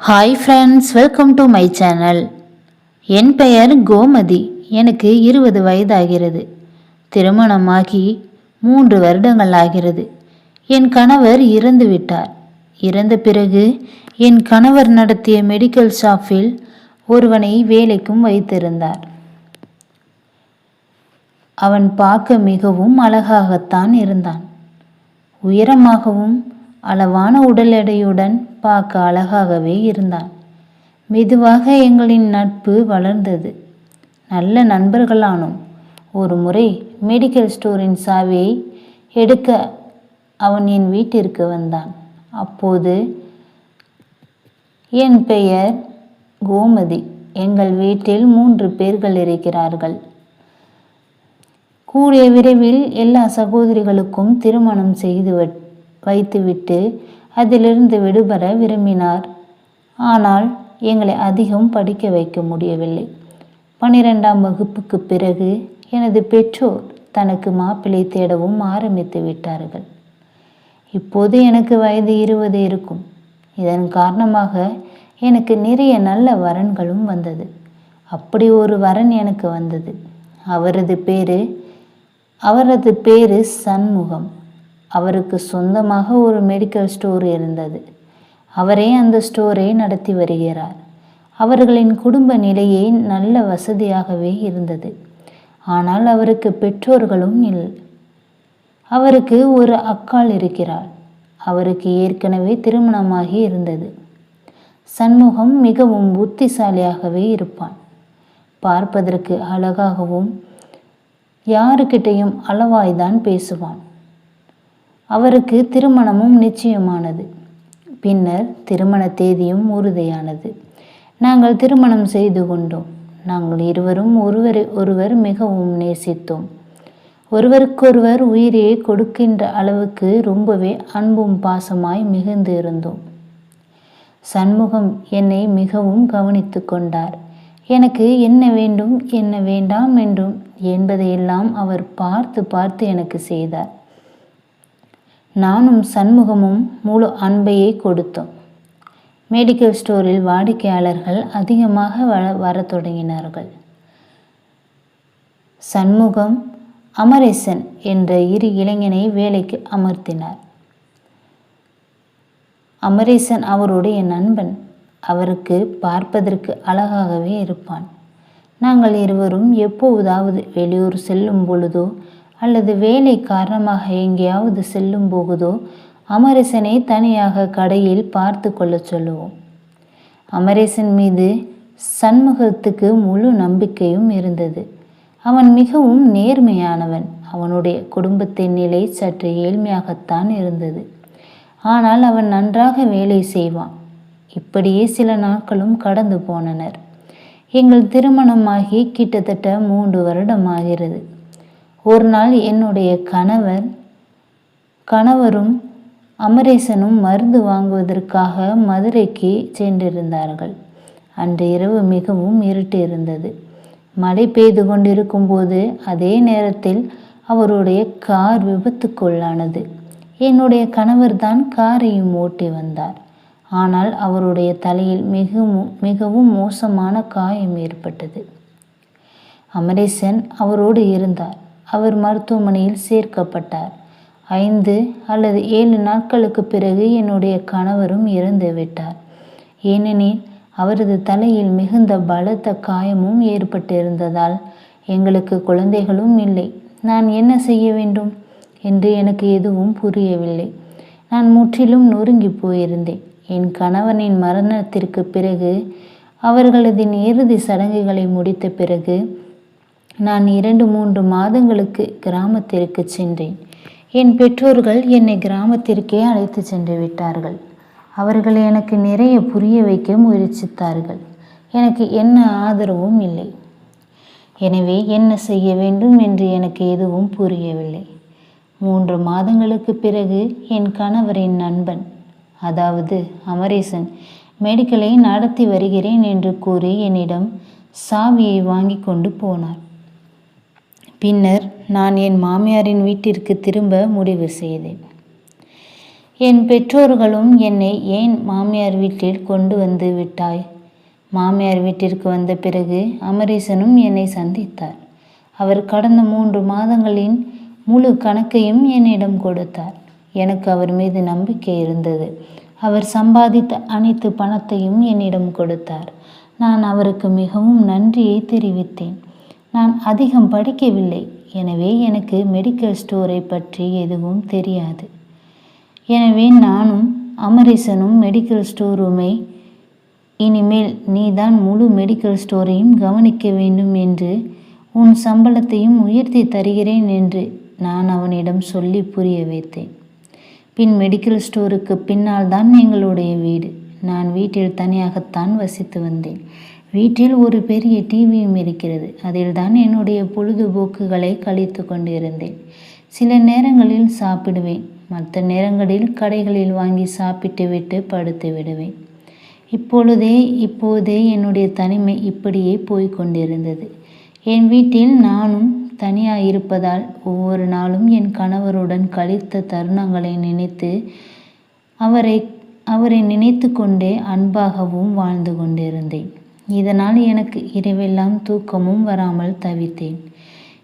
Hi friends welcome to my channel என் பெயர் கோமதி. எனக்கு இருபது வயதாகிறது. திருமணமாகி மூன்று வருடங்கள் ஆகிறது. என் கணவர் இறந்து விட்டார். இறந்த பிறகு என் கணவர் நடத்திய மெடிக்கல் ஷாப்பில் ஒருவனை வேலைக்கும் வைத்திருந்தார். அவன் பார்க்க மிகவும் அழகாகத்தான் இருந்தான். உயரமாகவும் அளவான உடல் எடையுடன் பார்க்க அழகாகவே இருந்தான். மெதுவாக எங்களின் நட்பு வளர்ந்தது. நல்ல நண்பர்களானோம். ஒரு முறை மெடிக்கல் ஸ்டோரின் சாவியை எடுக்க அவன் என் வீட்டிற்கு வந்தான். அப்போது என் பெயர் கோமதி. எங்கள் வீட்டில் மூன்று பேர்கள் இருக்கிறார்கள். கூடிய விரைவில் எல்லா சகோதரிகளுக்கும் திருமணம் செய்து வ- வைத்துவிட்டு அதிலிருந்து விடுபெற விரும்பினார். ஆனால் எங்களை அதிகம் படிக்க வைக்க முடியவில்லை. பனிரெண்டாம் வகுப்புக்கு பிறகு எனது பெற்றோர் தனக்கு மாப்பிள்ளை தேடவும் ஆரம்பித்து விட்டார்கள். இப்போது எனக்கு வயது இருபது இருக்கும். இதன் காரணமாக எனக்கு நிறைய நல்ல வரன்களும் வந்தது. அப்படி ஒரு வரன் எனக்கு வந்தது. அவரது பேரு அவரது பேரு சண்முகம். அவருக்கு சொந்தமாக ஒரு மெடிக்கல் ஸ்டோர் இருந்தது. அவரே அந்த ஸ்டோரை நடத்தி வருகிறார். அவர்களின் குடும்ப நிலையே நல்ல வசதியாகவே இருந்தது. ஆனால் அவருக்கு பெற்றோர்களும் இல்லை அவருக்கு ஒரு அக்காள் இருக்கிறாள். அவருக்கு ஏற்கனவே திருமணமாகி இருந்தது. சண்முகம் மிகவும் புத்திசாலியாகவே இருப்பான். பார்ப்பதற்கு அழகாகவும் யாருக்கிட்டையும் அளவாய்தான் பேசுவான். அவருக்கு திருமணமும் நிச்சயமானது. பின்னர் திருமண தேதியும் உறுதியானது. நாங்கள் திருமணம் செய்து கொண்டோம். நாங்கள் இருவரும் ஒருவரை ஒருவர் மிகவும் நேசித்தோம். ஒருவருக்கொருவர் உயிரையே கொடுக்கின்ற அளவுக்கு ரொம்பவே அன்பும் பாசமாய் மிகுந்து இருந்தோம். சண்முகம் என்னை மிகவும் கவனித்து கொண்டார். எனக்கு என்ன வேண்டும் என்ன வேண்டாம் என்றும் என்பதையெல்லாம் அவர் பார்த்து பார்த்து எனக்கு செய்தார். நானும் சண்முகமும் முழு அன்பையே கொடுத்தோம். மெடிக்கல் ஸ்டோரில் வாடிக்கையாளர்கள் அதிகமாக வ வரத் தொடங்கினார்கள். சண்முகம் அமரேசன் என்ற இரு இளைஞனை வேலைக்கு அமர்த்தினார். அமரேசன் அவருடைய நண்பன். அவருக்கு பார்ப்பதற்கு அழகாகவே இருப்பான். நாங்கள் இருவரும் எப்போதாவது வெளியூர் செல்லும் பொழுதோ அல்லது வேலை காரணமாக எங்கேயாவது செல்லும் போகுதோ அமரேசனை தனியாக கடையில் பார்த்து கொள்ள சொல்லுவோம். அமரேசன் மீது சண்முகத்துக்கு முழு நம்பிக்கையும் இருந்தது. அவன் மிகவும் நேர்மையானவன். அவனுடைய குடும்பத்தின் நிலை சற்று ஏழ்மையாகத்தான் இருந்தது. ஆனால் அவன் நன்றாக வேலை செய்வான். இப்படியே சில நாட்களும் கடந்து போனனர். எங்கள் திருமணமாகி கிட்டத்தட்ட மூன்று வருடம் ஆகிறது ஒரு நாள் என்னுடைய கணவர் கணவரும் அமரேசனும் மருந்து வாங்குவதற்காக மதுரைக்கு சென்றிருந்தார்கள். அன்று இரவு மிகவும் இருட்டு இருந்தது. மழை பெய்து கொண்டிருக்கும்போது அதே நேரத்தில் அவருடைய கார் விபத்துக்குள்ளானது. என்னுடைய கணவர்தான் காரையும் ஓட்டி வந்தார். ஆனால் அவருடைய தலையில் மிகவும் மிகவும் மோசமான காயம் ஏற்பட்டது. அமரேசன் அவரோடு இருந்தார். அவர் மருத்துவமனையில் சேர்க்கப்பட்டார். ஐந்து அல்லது ஏழு நாட்களுக்கு பிறகு என்னுடைய கணவரும் இறந்து விட்டார். ஏனெனில் அவரது தலையில் மிகுந்த பலத்த காயமும் ஏற்பட்டிருந்ததால் எங்களுக்கு குழந்தைகளும் இல்லை. நான் என்ன செய்ய வேண்டும்? என்று எனக்கு எதுவும் புரியவில்லை. நான் முற்றிலும் நொறுங்கி போயிருந்தேன். என் கணவனின் மரணத்திற்கு பிறகு அவர்களது இறுதி சடங்குகளை முடித்த பிறகு நான் இரண்டு மூன்று மாதங்களுக்கு கிராமத்திற்கு சென்றேன். என் பெற்றோர்கள் என்னை கிராமத்திற்கே அழைத்து சென்று விட்டார்கள். அவர்கள் எனக்கு நிறைய புரிய வைக்க முயற்சித்தார்கள். எனக்கு என்ன ஆதரவும் இல்லை. எனவே என்ன செய்ய வேண்டும் என்று எனக்கு எதுவும் புரியவில்லை. மூன்று மாதங்களுக்கு பிறகு என் கணவரின் நண்பன் அதாவது அமரேசன் மெடிக்கலை நடத்தி வருகிறேன் என்று கூறி என்னிடம் சாவியை வாங்கி கொண்டு போனார். பின்னர் நான் என் மாமியாரின் வீட்டிற்கு திரும்ப முடிவு செய்தேன். என் பெற்றோர்களும் என்னை ஏன் மாமியார் வீட்டில் கொண்டு வந்து விட்டாய்? மாமியார் வீட்டிற்கு வந்த பிறகு அமரீசனும் என்னை சந்தித்தார். அவர் கடந்த மூன்று மாதங்களின் முழு கணக்கையும் என்னிடம் கொடுத்தார். எனக்கு அவர் மீது நம்பிக்கை இருந்தது. அவர் சம்பாதித்த அனைத்து பணத்தையும் என்னிடம் கொடுத்தார். நான் அவருக்கு மிகவும் நன்றியை தெரிவித்தேன். நான் அதிகம் படிக்கவில்லை. எனவே எனக்கு மெடிக்கல் ஸ்டோரை பற்றி எதுவும் தெரியாது. எனவே நானும் அமரீசனும் மெடிக்கல் ஸ்டோர் ரூமை இனிமேல் நீதான் முழு மெடிக்கல் ஸ்டோரையும் கவனிக்க வேண்டும் என்று உன் சம்பளத்தையும் உயர்த்தி தருகிறேன் என்று நான் அவனிடம் சொல்லி புரிய வைத்தேன். பின் மெடிக்கல் ஸ்டோருக்கு பின்னால் தான் எங்களுடைய வீடு. நான் வீட்டில் தனியாகத்தான் வசித்து வந்தேன். வீட்டில் ஒரு பெரிய டிவியும் இருக்கிறது. அதில் தான் என்னுடைய பொழுதுபோக்குகளை கழித்து கொண்டிருந்தேன். சில நேரங்களில் சாப்பிடுவேன். மற்ற நேரங்களில் கடைகளில் வாங்கி சாப்பிட்டு விட்டு படுத்து விடுவேன். இப்பொழுதே இப்போதே என்னுடைய தனிமை இப்படியே போய்கொண்டிருந்தது என் வீட்டில் நானும் தனியாக இருப்பதால் ஒவ்வொரு நாளும் என் கணவருடன் கழித்த தருணங்களை நினைத்து அவரை அவரை நினைத்து கொண்டே அன்பாகவும் வாழ்ந்து கொண்டிருந்தேன். இதனால் எனக்கு இரவெல்லாம் தூக்கமும் வராமல் தவித்தேன்.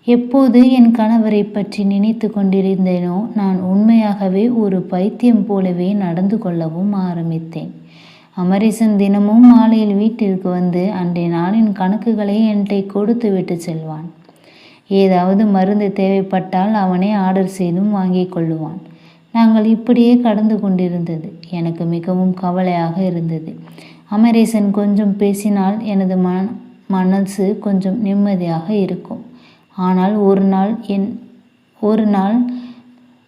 எப்போது என் கணவரை பற்றி நினைத்து கொண்டிருந்தேனோ நான் உண்மையாகவே ஒரு பைத்தியம் போலவே நடந்து கொள்ளவும் ஆரம்பித்தேன். அமரீசன் தினமும் மாலையில் வீட்டிற்கு வந்து அன்றைய நாளின் கணக்குகளை என்கிட்ட கொடுத்து விட்டு செல்வான். ஏதாவது மருந்து தேவைப்பட்டால் அவனே ஆர்டர் செய்தும் வாங்கி கொள்ளுவான். நாங்கள் இப்படியே கடந்து கொண்டிருந்தது. எனக்கு மிகவும் கவலையாக இருந்தது. அமரேசன் கொஞ்சம் பேசினால் எனது மன மனசு கொஞ்சம் நிம்மதியாக இருக்கும். ஆனால் ஒரு நாள் என் ஒரு நாள்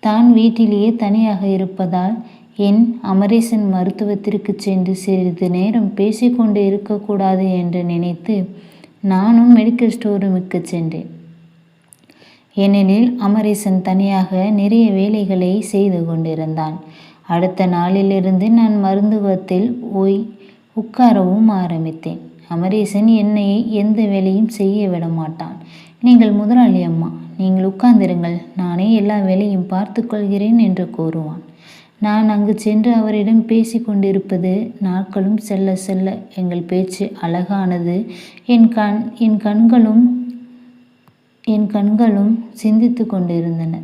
தான் வீட்டிலேயே தனியாக இருப்பதால் என் அமரேசன் மருத்துவத்திற்கு சென்று சிறிது நேரம் பேசிக்கொண்டு இருக்கக்கூடாது என்று நினைத்து நானும் மெடிக்கல் ஸ்டோரூமுக்கு சென்றேன். ஏனெனில் அமரேசன் தனியாக நிறைய வேலைகளை செய்து கொண்டிருந்தான். அடுத்த நாளிலிருந்து நான் மருந்துவத்தில் ஓய் உட்காரவும் ஆரம்பித்தேன். அமரேசன் என்னை எந்த வேலையும் செய்ய விட மாட்டான். நீங்கள் முதலாளி அம்மா நீங்கள் உட்கார்ந்திருங்கள் நானே எல்லா வேலையும் பார்த்து கொள்கிறேன் என்று கூறுவான். நான் அங்கு சென்று அவரிடம் பேசி கொண்டிருப்பது நாட்களும் செல்ல செல்ல எங்கள் பேச்சு அழகானது. என் கண் என் கண்களும் என் கண்களும் சிந்தித்து கொண்டிருந்தன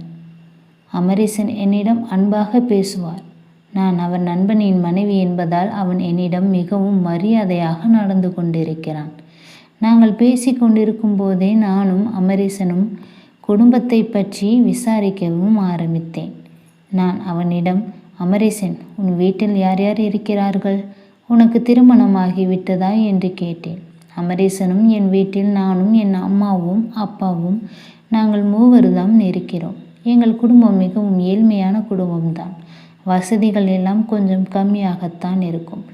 அமரீசன் என்னிடம் அன்பாக பேசுவார். நான் அவன் நண்பனின் மனைவி என்பதால் அவன் என்னிடம் மிகவும் மரியாதையாக நடந்து கொண்டிருக்கிறான். நாங்கள் பேசி கொண்டிருக்கும் போதே நானும் அமரீசனும் குடும்பத்தை பற்றி விசாரிக்கவும் ஆரம்பித்தேன். நான் அவனிடம் அமரேசன் உன் வீட்டில் யார் யார் இருக்கிறார்கள்? உனக்கு திருமணமாகிவிட்டதா என்று கேட்டேன். அமரேசனும் என் வீட்டில் நானும் என் அம்மாவும் அப்பாவும் நாங்கள் மூவர்தான் இருக்கிறோம். எங்கள் குடும்பம் மிகவும் ஏழ்மையான குடும்பம்தான். வசதிகள் எல்லாம் கொஞ்சம் கம்மியாகத்தான் இருக்கும்.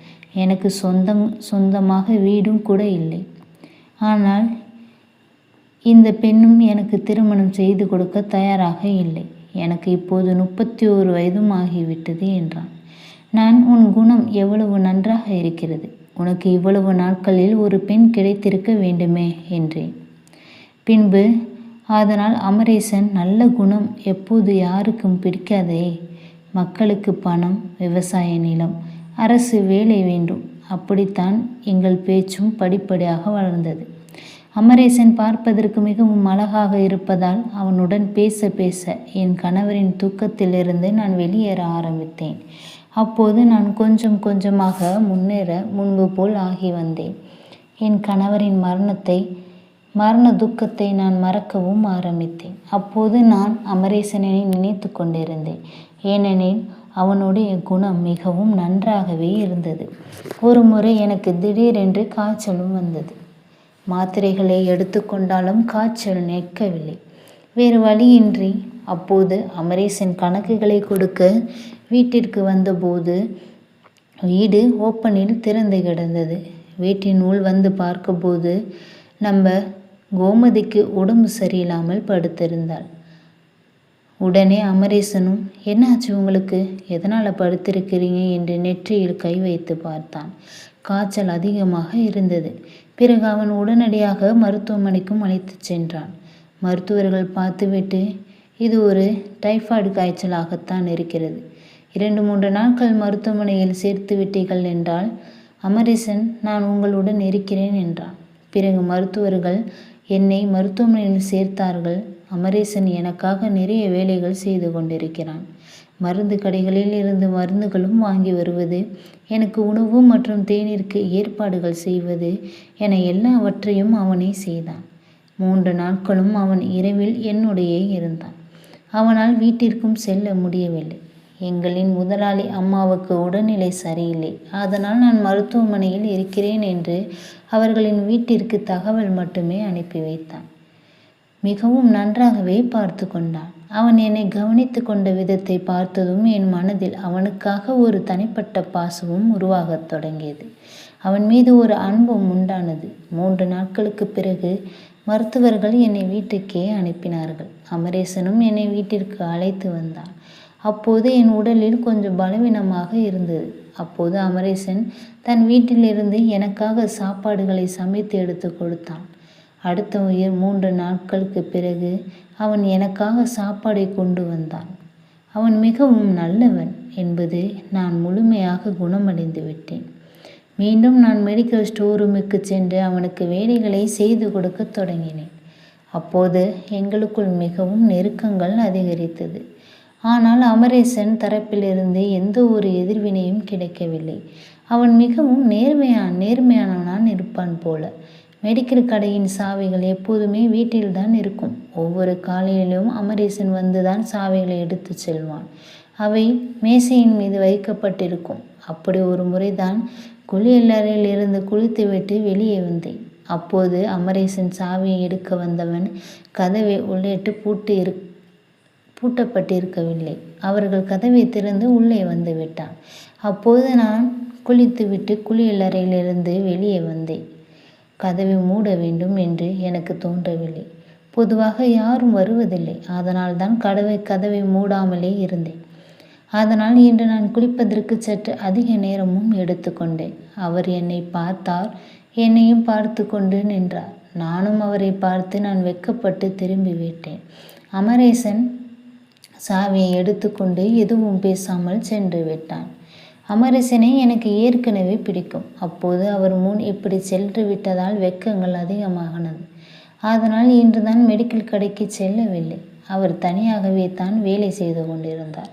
எனக்கு சொந்தம் சொந்தமாக வீடும் கூட இல்லை. ஆனால் இந்த பெண்ணும் எனக்கு திருமணம் செய்து கொடுக்க தயாராக இல்லை. எனக்கு இப்போது முப்பத்தி ஓரு வயதும் ஆகிவிட்டது என்றான். நான் உன் குணம் எவ்வளவு நன்றாக இருக்கிறது. உனக்கு இவ்வளவு நாட்களில் ஒரு பெண் கிடைத்திருக்க வேண்டுமே என்றேன். பின்பு அதனால் அமரேசன் நல்ல குணம் எப்போது யாருக்கும் பிடிக்காதே. மக்களுக்கு பணம் விவசாய நிலம் அரசு வேலை வேண்டும். அப்படித்தான் எங்கள் பேச்சும் படிப்படியாக வளர்ந்தது. அமரேசன் பார்ப்பதற்கு மிகவும் அழகாக இருப்பதால் அவனுடன் பேச பேச என் கணவரின் தூக்கத்திலிருந்து நான் வெளியேற ஆரம்பித்தேன். அப்போது நான் கொஞ்சம் கொஞ்சமாக முன்னேற முன்பு போல் ஆகி வந்தேன். என் கணவரின் மரணத்தை மரண துக்கத்தை நான் மறக்கவும் ஆரம்பித்தேன். அப்போது நான் அமரேசனை நினைத்து கொண்டிருந்தேன். ஏனெனில் அவனுடைய குணம் மிகவும் நன்றாகவே இருந்தது. ஒரு முறை எனக்கு திடீரென்று காய்ச்சலும் வந்தது. மாத்திரைகளை எடுத்துக்கொண்டாலும் காய்ச்சல் நிற்கவில்லை. வேறு வழியின்றி அப்போது அமரேசன் கணக்குகளை கொடுக்க வீட்டிற்கு வந்தபோது வீடு ஓப்பனில் திறந்து கிடந்தது. வீட்டின் உள் வந்து பார்க்கும்போது நம்ம கோமதிக்கு உடம்பு சரியில்லாமல் படுத்திருந்தாள். உடனே அமரேசனும் என்னாச்சு உங்களுக்கு? எதனால் படுத்திருக்கிறீங்க? என்று நெற்றியில் கை வைத்து பார்த்தான். காய்ச்சல் அதிகமாக இருந்தது. பிறகு அவன் உடனடியாக மருத்துவமனைக்கும் அழைத்து சென்றான். மருத்துவர்கள் பார்த்துவிட்டு இது ஒரு டைஃபாய்டு காய்ச்சலாகத்தான் இருக்கிறது. இரண்டு மூன்று நாட்கள் மருத்துவமனையில் சேர்த்து விட்டீர்கள் என்றால் அமரேசன் நான் உங்களுடன் இருக்கிறேன் என்றான். பிறகு மருத்துவர்கள் என்னை மருத்துவமனையில் சேர்த்தார்கள். அமரேசன் எனக்காக நிறைய வேலைகள் செய்து கொண்டிருக்கிறான். மருந்து கடைகளில் இருந்து மருந்துகளும் வாங்கி வருவது எனக்கு உணவு மற்றும் தேநீருக்கு ஏற்பாடுகள் செய்வது என எல்லாவற்றையும் அவனே செய்தான். மூன்று நாட்களும் அவன் இரவில் என்னுடைய இருந்தான். அவனால் வீட்டிற்கும் செல்ல முடியவில்லை. எங்களின் முதலாளி அம்மாவுக்கு உடல்நிலை சரியில்லை. அதனால் நான் மருத்துவமனையில் இருக்கிறேன் என்று அவர்களின் வீட்டிற்கு தகவல் மட்டுமே அனுப்பி வைத்தான். மிகவும் நன்றாகவே பார்த்து கொண்டான். அவன் என்னை கவனித்து கொண்ட விதத்தை பார்த்ததும் என் மனதில் அவனுக்காக ஒரு தனிப்பட்ட பாசமும் உருவாகத் தொடங்கியது. அவன் மீது ஒரு அன்பும் உண்டானது. மூன்று நாட்களுக்கு பிறகு மருத்துவர்கள் என்னை வீட்டுக்கே அனுப்பினார்கள். அமரேசனும் என்னை வீட்டிற்கு அழைத்து வந்தான். அப்போது என் உடலில் கொஞ்சம் பலவீனமாக இருந்தது. அப்போது அமரேசன் தன் வீட்டிலிருந்து எனக்காக சாப்பாடுகளை சமைத்து எடுத்து கொடுத்தான். அடுத்த உயிர் மூன்று நாட்களுக்கு பிறகு அவன் எனக்காக சாப்பாடை கொண்டு வந்தான். அவன் மிகவும் நல்லவன் என்பது நான் முழுமையாக குணமடைந்து விட்டேன். மீண்டும் நான் மெடிக்கல் ஸ்டோர் ரூமுக்கு சென்று அவனுக்கு வேலைகளை செய்து கொடுக்க தொடங்கினேன். அப்போது எங்களுக்குள் மிகவும் நெருக்கங்கள் அதிகரித்தது. ஆனால் அமரேசன் தரப்பிலிருந்து எந்த ஒரு எதிர்வினையும் கிடைக்கவில்லை. அவன் மிகவும் நேர்மையான் நேர்மையானவனான் இருப்பான் போல. மெடிக்கல் கடையின் சாவிகள் எப்போதுமே வீட்டில்தான் இருக்கும். ஒவ்வொரு காலையிலும் அமரேசன் வந்துதான் சாவிகளை எடுத்து செல்வான். அவை மேசையின் மீது வைக்கப்பட்டிருக்கும். அப்படி ஒரு முறைதான் குளியலறையில் இருந்து குளித்துவிட்டு வெளியே வந்தேன். அப்போது அமரேசன் சாவியை எடுக்க வந்தவன் கதவை உள்ளிட்டு பூட்டு இரு பூட்டப்பட்டிருக்கவில்லை. அவர்கள் கதவை திறந்து உள்ளே வந்து விட்டான் அப்போது நான் குளித்துவிட்டு குளியலறையிலிருந்து வெளியே வந்தேன். கதவை மூட வேண்டும் என்று எனக்கு தோன்றவில்லை. பொதுவாக யாரும் வருவதில்லை. அதனால் தான் கதவை கதவை மூடாமலே இருந்தேன். அதனால் இன்று நான் குளிப்பதற்கு சற்று அதிக நேரமும் எடுத்துக்கொண்டேன் அவர் என்னை பார்த்தார். என்னையும் பார்த்து கொண்டு நின்றார். நானும் அவரை பார்த்து நான் வெக்கப்பட்டு திரும்பி விட்டேன். அமரேசன் சாவியை எடுத்துக்கொண்டு எதுவும் பேசாமல் சென்று விட்டான். அமரசனை எனக்கு ஏற்கனவே பிடிக்கும். அப்போது அவர் முன் இப்படி சென்று விட்டதால் வெக்கங்கள் அதிகமாகினது. அதனால் இன்றுதான் மெடிக்கல் கடைக்கு செல்லவில்லை. அவர் தனியாகவே தான் வேலை செய்து கொண்டிருந்தார்.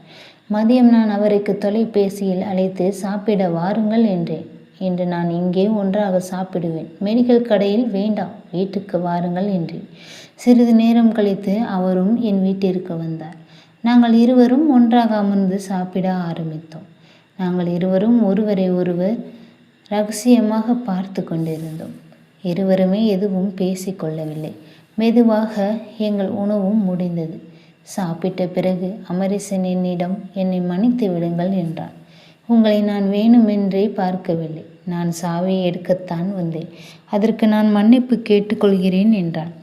மதியம் நான் அவருக்கு தொலைபேசியில் அழைத்து சாப்பிட வாருங்கள் என்றேன். இன்று நான் இங்கே ஒன்றாக சாப்பிடுவேன். மெடிக்கல் கடையில் வேண்டாம் வீட்டுக்கு வாருங்கள் என்றேன். சிறிது நேரம் கழித்து அவரும் என் வீட்டிற்கு வந்தார். நாங்கள் இருவரும் ஒன்றாக அமர்ந்து சாப்பிட ஆரம்பித்தோம். நாங்கள் இருவரும் ஒருவரை ஒருவர் ரகசியமாக பார்த்து கொண்டிருந்தோம். இருவருமே எதுவும் பேசிக்கொள்ளவில்லை மெதுவாக எங்கள் உணவும் முடிந்தது. சாப்பிட்ட பிறகு அமரிசன் என்னிடம் என்னை மன்னித்து விடுங்கள் என்றான். உங்களை நான் வேணுமென்றே பார்க்கவில்லை. நான் சாவியை எடுக்கத்தான் வந்தேன். அதற்கு நான் மன்னிப்பு கேட்டுக்கொள்கிறேன் என்றான்.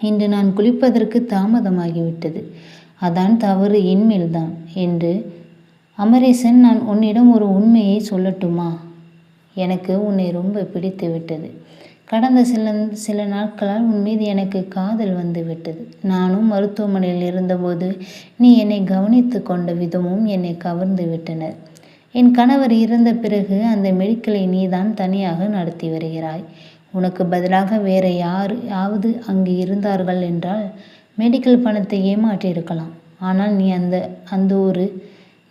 இன்று நான் குளிப்பதற்கு தாமதமாகிவிட்டது. அதான் தவறு இன்மேல்தான் என்று. அமரேசன் நான் உன்னிடம் ஒரு உண்மையை சொல்லட்டுமா? எனக்கு உன்னை ரொம்ப பிடித்து விட்டது. கடந்த சில சில நாட்களால் உன் மீது எனக்கு காதல் வந்து விட்டது. நானும் மருத்துவமனையில் இருந்தபோது நீ என்னை கவனித்து கொண்ட விதமும் என்னை கவர்ந்து விட்டனர். என் கணவர் இறந்த பிறகு அந்த மெடிக்கலை நீதான் தனியாக நடத்தி வருகிறாய். உனக்கு பதிலாக வேற யார் யாவது அங்கு இருந்தார்கள் என்றால் மெடிக்கல் பணத்தை ஏமாற்றியிருக்கலாம் ஆனால் நீ அந்த அந்த ஒரு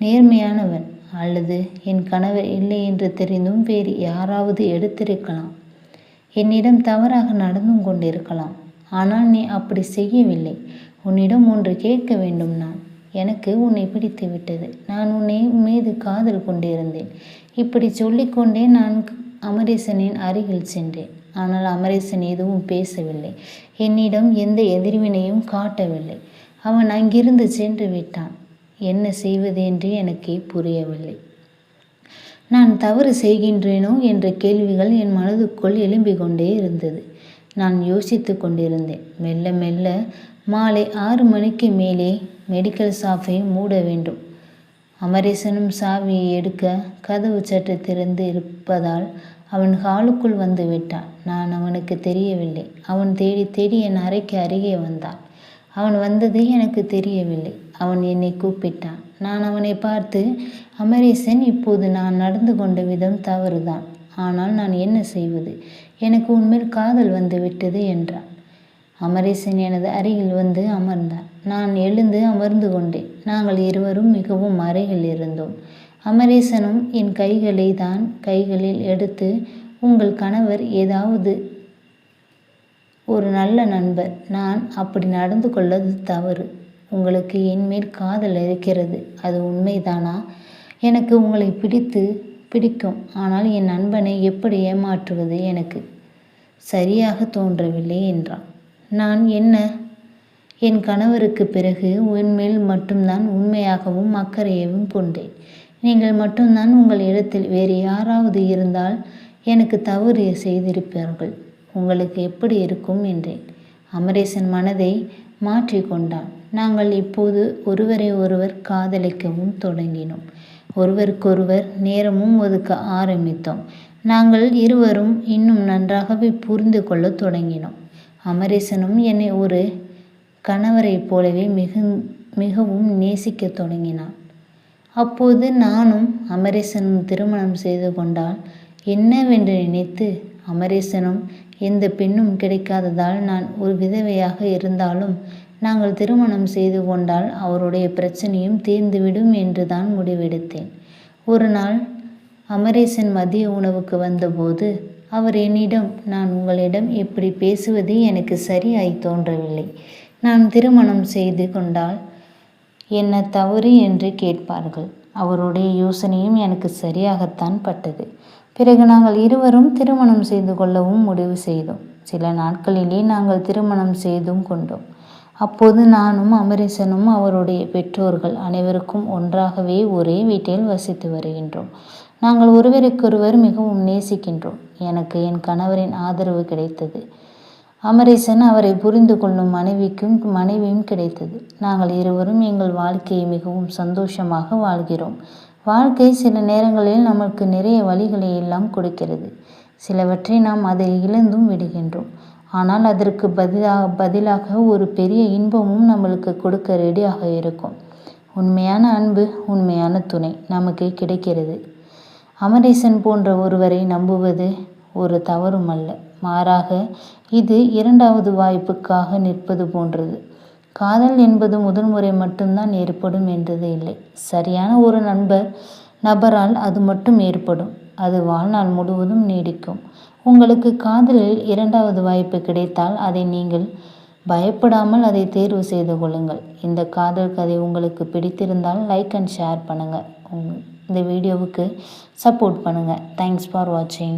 நேர்மையானவன் அல்லது என் கணவர் இல்லை என்று தெரிந்தும் வேறு யாராவது எடுத்திருக்கலாம். என்னிடம் தவறாக நடந்தும் கொண்டிருக்கலாம். ஆனால் நீ அப்படி செய்யவில்லை. உன்னிடம் ஒன்று கேட்க வேண்டும் நான். எனக்கு உன்னை பிடித்து விட்டது. நான் உன்னை மீது காதல் கொண்டிருந்தேன். இப்படி சொல்லிக்கொண்டே நான் அமரேசனின் அருகில் சென்றேன். ஆனால் அமரேசன் எதுவும் பேசவில்லை. என்னிடம் எந்த எதிர்வினையும் காட்டவில்லை. அவன் அங்கிருந்து சென்று விட்டான். என்ன செய்வது என்று எனக்கே புரியவில்லை. நான் தவறு செய்கின்றேனோ என்ற கேள்விகள் என் மனதுக்குள் எழும்பிக் கொண்டே இருந்தது. நான் யோசித்து கொண்டிருந்தேன். மெல்ல மெல்ல மாலை ஆறு மணிக்கு மேலே மெடிக்கல் ஷாப்பை மூட வேண்டும். அமரேசனும் சாவியை எடுக்க கதவு சற்று திறந்து இருப்பதால் அவன் ஹாலுக்குள் வந்து விட்டான். நான் அவனுக்கு தெரியவில்லை. அவன் தேடி தேடி என் அறைக்கு அருகே வந்தான். அவன் வந்தது எனக்கு தெரியவில்லை. அவன் என்னை கூப்பிட்டான். நான் அவனை பார்த்து அமரேசன் இப்போது நான் நடந்து கொண்ட விதம் தவறுதான். ஆனால் நான் என்ன செய்வது? எனக்கு உன்மேல் காதல் வந்து விட்டது என்றான். அமரேசன் எனது அருகில் வந்து அமர்ந்தான். நான் எழுந்து அமர்ந்து கொண்டேன். நாங்கள் இருவரும் மிகவும் அருகில் இருந்தோம். அமரேசனும் என் கைகளை தான் கைகளில் எடுத்து உங்கள் கணவர் ஏதாவது ஒரு நல்ல நண்பர். நான் அப்படி நடந்து கொள்ளது தவறு. உங்களுக்கு என்மேல் காதல் இருக்கிறது. அது உண்மைதானா? எனக்கு உங்களை பிடித்து பிடிக்கும். ஆனால் என் நண்பனை எப்படி ஏமாற்றுவது எனக்கு? சரியாக தோன்றவில்லை என்றான். நான் என்ன? என் கணவருக்கு பிறகு உன்மேல் மட்டும்தான் உண்மையாகவும் அக்கறையவும் கொண்டேன். நீங்கள் மட்டும்தான் உங்கள் இடத்தில் வேறு யாராவது இருந்தால் எனக்கு தவறு செய்திருப்பார்கள். உங்களுக்கு எப்படி இருக்கும் என்றேன். அமரேசன் மனதை மாற்றி கொண்டான். நாங்கள் இப்போது ஒருவரை ஒருவர் காதலிக்கவும் தொடங்கினோம். ஒருவருக்கொருவர் நேரமும் ஒதுக்க ஆரம்பித்தோம். நாங்கள் இருவரும் இன்னும் நன்றாகவே புரிந்து கொள்ள தொடங்கினோம். அமரேசனும் என்னை ஒரு கணவரைப் போலவே மிகு மிகவும் நேசிக்கத் தொடங்கினான். அப்போது நானும் அமரேசனும் திருமணம் செய்து கொண்டால் என்னவென்று நினைத்து அமரேசனும் எந்த பெண்ணும் கிடைக்காததால் நான் ஒரு விதவையாக இருந்தாலும் நாங்கள் திருமணம் செய்து கொண்டால் அவருடைய பிரச்சனையும் தீர்ந்துவிடும் என்று தான் முடிவெடுத்தேன். ஒரு நாள் அமரேசன் மதிய உணவுக்கு வந்தபோது அவர் என்னிடம் நான் உங்களிடம் இப்படி பேசுவது எனக்கு சரியாய் தோன்றவில்லை. நான் திருமணம் செய்து கொண்டால் என்ன தவறு என்று கேட்பார்கள். அவருடைய யோசனையும் எனக்கு சரியாகத்தான் பட்டது. பிறகு நாங்கள் இருவரும் திருமணம் செய்து கொள்ளவும் முடிவு செய்தோம். சில நாட்களிலே நாங்கள் திருமணம் செய்தும் கொண்டோம். அப்போது நானும் அமரேசனும் அவருடைய பெற்றோர்கள் அனைவருக்கும் ஒன்றாகவே ஒரே வீட்டில் வசித்து வருகின்றோம். நாங்கள் ஒருவருக்கொருவர் மிகவும் நேசிக்கின்றோம். எனக்கு என் கணவரின் ஆதரவு கிடைத்தது. அமரேசன் அவரை புரிந்து கொள்ளும் மனைவிக்கும் மனைவியும் கிடைத்தது. நாங்கள் இருவரும் எங்கள் வாழ்க்கையை மிகவும் சந்தோஷமாக வாழ்கிறோம். வாழ்க்கை சில நேரங்களில் நமக்கு நிறைய வழிகளை எல்லாம் கொடுக்கிறது. சிலவற்றை நாம் அதை இழந்தும் விடுகின்றோம். ஆனால் அதற்கு பதிலாக பதிலாக ஒரு பெரிய இன்பமும் நம்மளுக்கு கொடுக்க ரெடியாக இருக்கும். உண்மையான அன்பு உண்மையான துணை நமக்கு கிடைக்கிறது. அமரேசன் போன்ற ஒருவரை நம்புவது ஒரு தவறும் அல்ல மாறாக இது இரண்டாவது வாய்ப்புக்காக நிற்பது போன்றது. காதல் என்பது முதன்முறை மட்டும்தான் ஏற்படும் என்றது இல்லை. சரியான ஒரு நண்பர் நபரால் அது மட்டும் ஏற்படும். அது வாழ்நாள் முழுவதும் நீடிக்கும். உங்களுக்கு காதலில் இரண்டாவது வாய்ப்பு கிடைத்தால் அதை நீங்கள் பயப்படாமல் அதை தேர்வு செய்து கொள்ளுங்கள். இந்த காதல் கதை உங்களுக்கு பிடித்திருந்தால் லைக் அண்ட் ஷேர் பண்ணுங்கள் இந்த வீடியோவுக்கு சப்போர்ட் பண்ணுங்கள் தேங்க்ஸ் ஃபார் வாட்சிங்